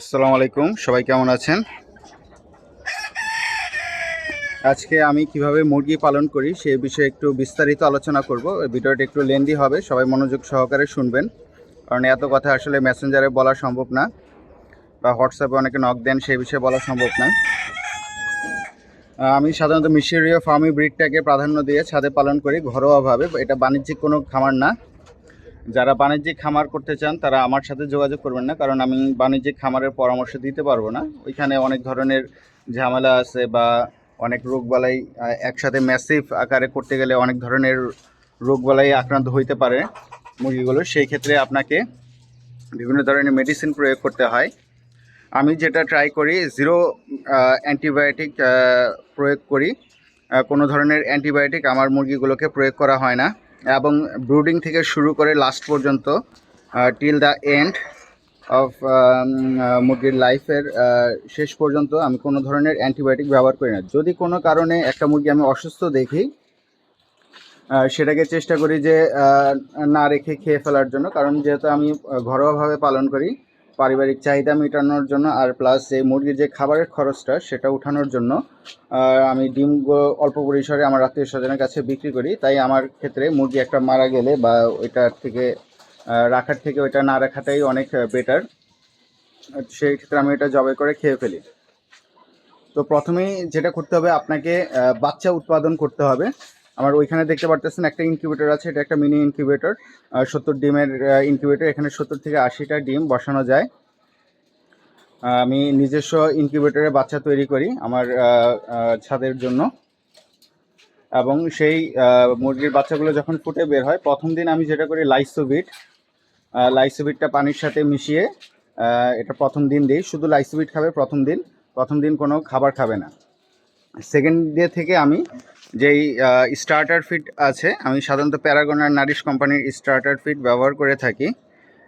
আসসালামু আলাইকুম, সবাই কেমন আছেন? আজকে আমি কীভাবে মুরগি পালন করি সে বিষয়ে একটু বিস্তারিত আলোচনা করব। ভিডিওটা একটু লেন্দি হবে, সবাই মনোযোগ সহকারে শুনবেন। কারণ এত কথা আসলে মেসেঞ্জারে বলা সম্ভব না, বা হোয়াটসঅ্যাপে অনেকে নক দেন সেই বিষয়ে বলা সম্ভব না। আমি সাধারণত মিশরীয় ফার্মি ব্রিডটাকে প্রাধান্য দিয়ে ছাদে পালন করি, ঘরোয়াভাবে। এটা বাণিজ্যিক কোনো খামার না। যারা বাণিজ্যিক খামার করতে চান, তারা আমার সাথে যোগাযোগ করবেন না, কারণ আমি বাণিজ্যিক খামারের পরামর্শ দিতে পারব না। ওইখানে অনেক ধরনের ঝামেলা আছে বা অনেক রোগবালাই একসাথে ম্যাসিভ আকারে করতে গেলে অনেক ধরনের রোগবালাই আক্রান্ত হইতে পারে মুরগিগুলো। সেই ক্ষেত্রে আপনাকে বিভিন্ন ধরনের মেডিসিন প্রয়োগ করতে হয়। আমি যেটা ট্রাই করি জিরো অ্যান্টিবায়োটিক প্রয়োগ করি। কোনো ধরনের অ্যান্টিবায়োটিক আমার মুরগিগুলোকে প্রয়োগ করা হয় না। এবং ব্রুডিং থেকে শুরু করে লাস্ট পর্যন্ত টিল দ্য এন্ড অফ মুরগির লাইফের শেষ পর্যন্ত আমি কোনো ধরনের অ্যান্টিবায়োটিক ব্যবহার করি না। যদি কোনো কারণে একটা মুরগি আমি অসুস্থ দেখি সেটাকে চেষ্টা করি যে না রেখে খেয়ে ফেলার জন্য, কারণ যেহেতু আমি ঘরোয়াভাবে পালন করি পারিবারিক চাহিদা মেটানোর জন্য আর প্লাস যে মুরগির যে খাবারের খরচটা সেটা উঠানোর জন্য আমি ডিম অল্প পরিসরে আমার আত্মীয় স্বজনের কাছে বিক্রি করি। তাই আমার ক্ষেত্রে মুরগি একটা মারা গেলে বা ওইটার থেকে রাখার থেকে ওইটা না রাখাটাই অনেক বেটার সেই ক্ষেত্রে আমি এটা জবাই করে খেয়ে ফেলি। তো প্রথমেই যেটা করতে হবে, আপনাকে বাচ্চা উৎপাদন করতে হবে। আমার ওইখানে দেখতে পারতেছেন একটা ইনকিউবেটর আছে, এটা একটা মিনি ইনকিউবেটর সত্তর ডিমের ইনকিউবেটর এখানে সত্তর থেকে আশিটা ডিম বসানো যায়। আমি নিজস্ব ইনকিউবেটরে বাচ্চা তৈরি করি আমার ছাদের জন্য। এবং সেই মুরগির বাচ্চাগুলো যখন ফুটে বের হয়, প্রথম দিন আমি যেটা করি লাইসোভিট লাইসোভিটটা পানির সাথে মিশিয়ে এটা প্রথম দিন দিই। শুধু লাইসোভিট খাবে প্রথম দিন প্রথম দিন কোনো খাবার খাবে না। সেকেন্ড ডে থেকে আমি যেই স্টার্টার ফিট আছে, আমি সাধারণত প্যারাগন আর নারিশ কোম্পানির স্টার্টার ফিট ব্যবহার করে থাকি।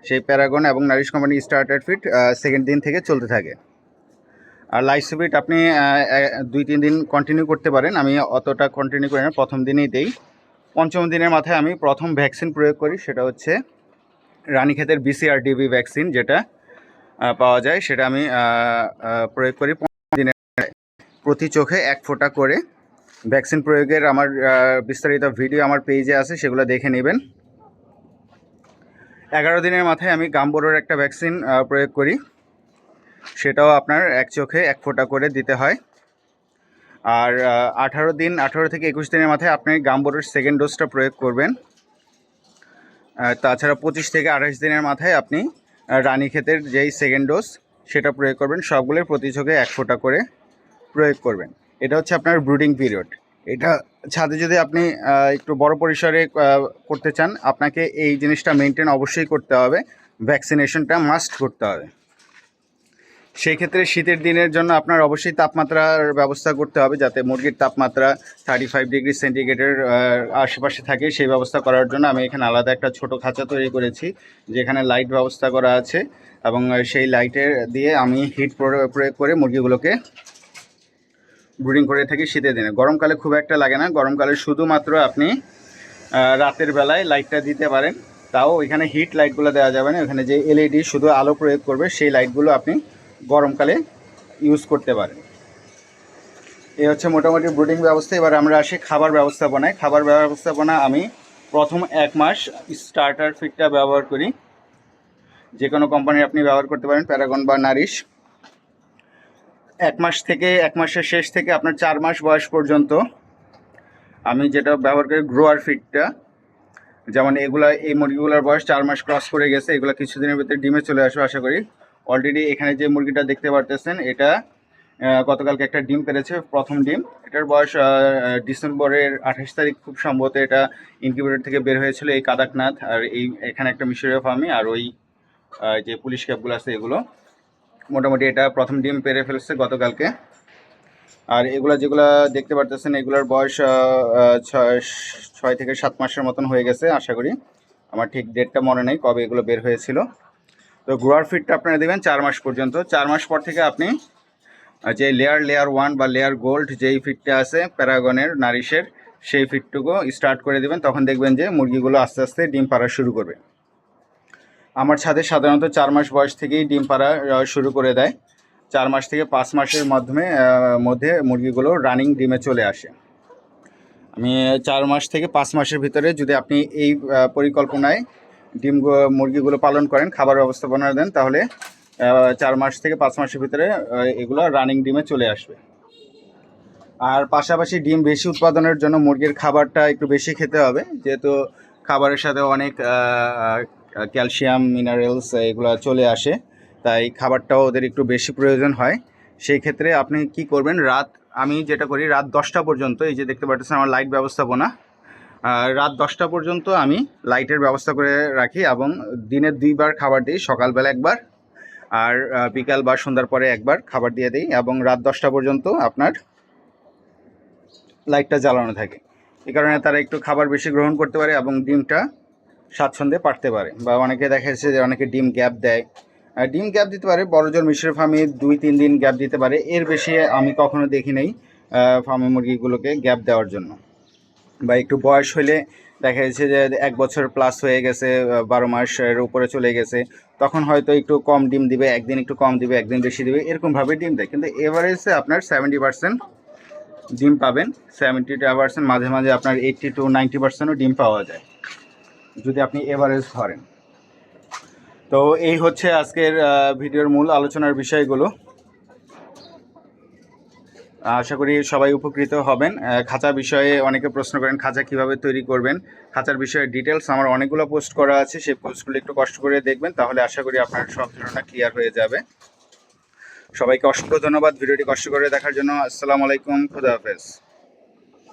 সেই প্যারাগন এবং নারিশ কোম্পানির স্টার্টার ফিট সেকেন্ড দিন থেকে চলতে থাকে। আর লাইফ লাইসোভিট আপনি দুই, তিন দিন কন্টিনিউ করতে পারেন। আমি অতটা কন্টিনিউ করি না, প্রথম দিনেই দেই। পঞ্চম দিনের মাথায় আমি প্রথম ভ্যাকসিন প্রয়োগ করি, সেটা হচ্ছে রানীক্ষেতের বিসিআরডিবি ভ্যাকসিন যেটা পাওয়া যায়। সেটা আমি প্রয়োগ করি পনেরো দিনের প্রতি চোখে এক ফোঁটা করে। ভ্যাকসিন প্রয়োগের আমার বিস্তারিত ভিডিও আমার পেজে আছে সেগুলো দেখে নেবেন। এগারো দিনের মাথায় আমি গাম্বোরোর একটা ভ্যাকসিন প্রয়োগ করি। সেটাও আপনার এক চোখে এক ফোঁটা করে দিতে হয়। আর আঠারো দিন আঠারো থেকে একুশ দিনের মাথায় আপনি গাম্বোরোর সেকেন্ড ডোজটা প্রয়োগ করবেন। তাছাড়া পঁচিশ থেকে আঠাশ দিনের মাথায় আপনি আহ, রানীক্ষেতের যেই সেকেন্ড ডোজ সেটা প্রয়োগ করবেন। সবগুলোর প্রতি চোখে এক ফোঁটা করে প্রয়োগ করবেন। এটা হচ্ছে আপনার ব্রুডিং পিরিয়ড এটা ছাদে যদি আপনি একটু বড় পরিসরে করতে চান, আপনাকে এই জিনিসটা মেনটেন অবশ্যই করতে হবে। ভ্যাকসিনেশনটা মাস্ট করতে হবে। সেই ক্ষেত্রে শীতের দিনের জন্য আপনার অবশ্যই তাপমাত্রার ব্যবস্থা করতে হবে, যাতে মুরগির তাপমাত্রা থার্টি ফাইভ ডিগ্রি সেন্টিগ্রেডের আশেপাশে থাকে। সেই ব্যবস্থা করার জন্য আমি এখানে আলাদা একটা ছোট খাঁচা তৈরি করেছি, যেখানে লাইট ব্যবস্থা করা আছে। এবং সেই লাইটের দিয়ে আমি হিট প্রয়োগ করে মুরগিগুলোকে ব্রুডিং করে থাকি, শীতের দিনে। গরমকালে খুব একটা লাগে না। গরমকালে শুধুমাত্র আপনি রাতের বেলায় লাইটটা দিতে পারেন। তাও ওইখানে হিট লাইটগুলো দেওয়া যাবে না। ওখানে যে এলইডি শুধু আলো প্রয়োগ করবে, সেই লাইটগুলো আপনি গরমকালে ইউজ করতে পারেন। এই হচ্ছে মোটামুটি ব্রুডিং ব্যবস্থা। এবার আমরা আসি খাবার ব্যবস্থাপনায়। খাবার ব্যবস্থাপনা আমি প্রথম এক মাস স্টার্টার ফিটটা ব্যবহার করি। যে কোনো কোম্পানির আপনি ব্যবহার করতে পারেন প্যারাগন বা নারিশ এক মাস থেকে, এক মাসের শেষ থেকে আপনার চার মাস বয়স পর্যন্ত আমি যেটা ব্যবহার করি গ্রোয়ার ফিটটা যেমন এগুলা, এই মুরগিগুলোর বয়স চার মাস ক্রস করে গেছে, এগুলো কিছুদিনের ভিতরে ডিমে চলে আসবে আশা করি। অলরেডি এখানে যে মুরগিটা দেখতে পারতেছেন, এটা গতকালকে একটা ডিম পেরেছে, প্রথম ডিম। এটার বয়স ডিসেম্বরের আঠাশ তারিখ, খুব সম্ভবত এটা ইনকিউবেটর থেকে বের হয়েছিল এই কাদাকনাথ আর এই, এখানে একটা মিশরীয় ফার্মি আর ওই যে পুলিশ ক্যাবগুলো আছে এগুলো। মোটামুটি এটা প্রথম ডিম পেরে ফেলছে গতকালকে। আর এগুলা যেগুলা দেখতে পারতেছেন, এগুলোর বয়স ছয় থেকে সাত মাসের মতন হয়ে গেছে আশা করি। আমার ঠিক ডেটটা মনে নেই কবে এগুলো বের হয়েছিল। তো গ্রোয়ার ফিটটা আপনারা দেবেন চার মাস পর্যন্ত। চার মাস পর থেকে আপনি যে লেয়ার লেয়ার ওয়ান বা লেয়ার গোল্ড যেই ফিটটা আছে, প্যারাগনের, নারিশের, সেই ফিটটুকু স্টার্ট করে দেবেন। তখন দেখবেন যে মুরগিগুলো আস্তে আস্তে ডিম পাড়া শুরু করবে। আমার ছাদে সাধারণত চার মাস বয়স থেকেই ডিম পাড়া শুরু করে দেয়। চার মাস থেকে পাঁচ মাসের মাধ্যমে মধ্যে মুরগিগুলো রানিং ডিমে চলে আসে। আমি চার মাস থেকে পাঁচ মাসের ভিতরে যদি আপনি এই পরিকল্পনায় ডিম মুরগিগুলো পালন করেন, খাবার ব্যবস্থাপনা দেন, তাহলে চার মাস থেকে পাঁচ মাসের ভিতরে এগুলো রানিং ডিমে চলে আসবে। আর পাশাপাশি ডিম বেশি উৎপাদনের জন্য মুরগির খাবারটা একটু বেশি খেতে হবে, যেহেতু খাবারের সাথে অনেক ক্যালসিয়াম, মিনারেলস, এগুলো চলে আসে। তাই খাবারটাও ওদের একটু বেশি প্রয়োজন হয়। সেই ক্ষেত্রে আপনি কি করবেন, রাত, আমি যেটা করি, রাত দশটা পর্যন্ত, এই যে দেখতে পাচ্ছেন আমার লাইট ব্যবস্থাপনা রাত দশটা পর্যন্ত আমি লাইটের ব্যবস্থা করে রাখি এবং দিনে দুইবার খাবার দিই, সকালবেলা একবার, আর বিকাল বা সন্ধ্যার পরে একবার খাবার দিয়ে দিই এবং রাত দশটা পর্যন্ত আপনার লাইটটা জ্বালানো থাকে। এই কারণে তারা একটু খাবার বেশি গ্রহণ করতে পারে এবং ডিমটা স্বাচ্ছন্দ্যে পারতে পারে। বা অনেকে দেখা যাচ্ছে যে অনেকে ডিম গ্যাপ দেয়। ডিম গ্যাপ দিতে পারে বড়জোর মিশ্র ফার্মে দুই, তিন দিন গ্যাপ দিতে পারে। এর বেশি আমি কখনো দেখি নাই ফার্মে মুরগিগুলোকে গ্যাপ দেওয়ার জন্য। বা একটু বয়স হলে দেখা যাচ্ছে যে এক বছর প্লাস হয়ে গেছে বারো মাসের উপরে চলে গেছে, তখন হয়তো একটু কম ডিম দিবে, একদিন একটু কম দিবে, একদিন বেশি দিবে, এরকমভাবে ডিম দেয়। কিন্তু এভারেজে আপনার সেভেন্টি পার্সেন্ট ডিম পাবেন সেভেন্টি পার্সেন্ট মাঝে মাঝে আপনার এইট্টি টু নাইনটি পার্সেন্টও ডিম পাওয়া যায়। যদি আপনি এভারেজ ধরেন। তো এই হচ্ছে আজকের ভিডিওর মূল আলোচনার বিষয়গুলো। আশা করি সবাই উপকৃত হবেন। খাঁচা বিষয়ে অনেকে প্রশ্ন করেন, খাঁচা কীভাবে তৈরি করবেন? খাঁচার বিষয়ে ডিটেলস আমার অনেকগুলো পোস্ট করা আছে, সেই পোস্টগুলো একটু কষ্ট করে দেখবেন, তাহলে আশা করি আপনার সব ধারণা ক্লিয়ার হয়ে যাবে। সবাইকে অসংখ্য ধন্যবাদ, ভিডিওটি কষ্ট করে দেখার জন্য। আসসালামু আলাইকুম, খুদা হাফেজ।